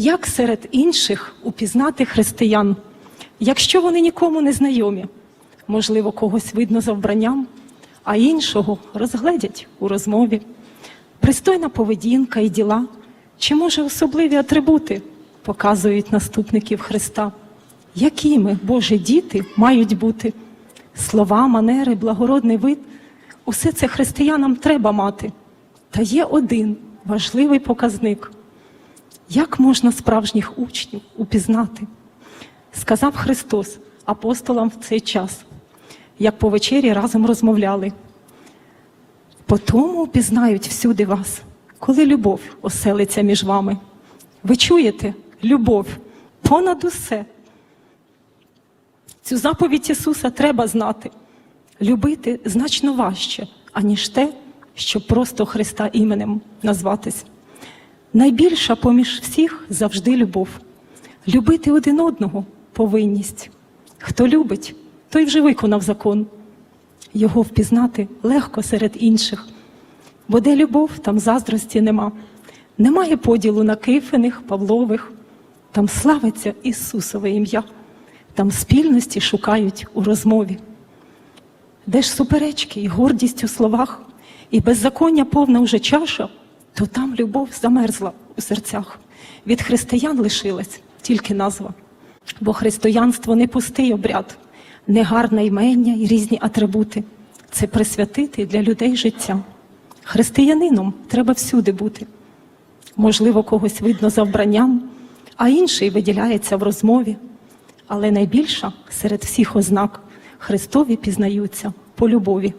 Як серед інших упізнати християн, якщо вони нікому не знайомі? Можливо, когось видно за вбранням, а іншого розгледять у розмові. Пристойна поведінка і діла, чи може особливі атрибути показують наступників Христа? Якими Божі діти мають бути? Слова, манери, благородний вид усе це християнам треба мати. Та є один важливий показник. Як можна справжніх учнів упізнати? Сказав Христос апостолам в цей час, як по вечері разом розмовляли. По тому упізнають всюди вас, коли любов оселиться між вами. Ви чуєте любов понад усе. Цю заповідь Ісуса треба знати. Любити значно важче, аніж те, щоб просто Христа іменем назватись. Найбільша поміж всіх завжди любов. Любити один одного повинність. Хто любить, той вже виконав закон. Його впізнати легко серед інших. Бо де любов, там заздрості нема. Немає поділу на кифених, Павлових. Там славиться Ісусове ім'я, там спільності шукають у розмові. Де ж суперечки і гордість у словах, і беззаконня повна уже чаша, то там любов замерзла у серцях. Від християн лишилась тільки назва. Бо християнство не пустий обряд, не гарне імення і різні атрибути. Це присвятити для людей життя. Християнином треба всюди бути. Можливо, когось видно за вбранням, а інший виділяється в розмові. Але найбільша серед всіх ознак Христові пізнаються по любові.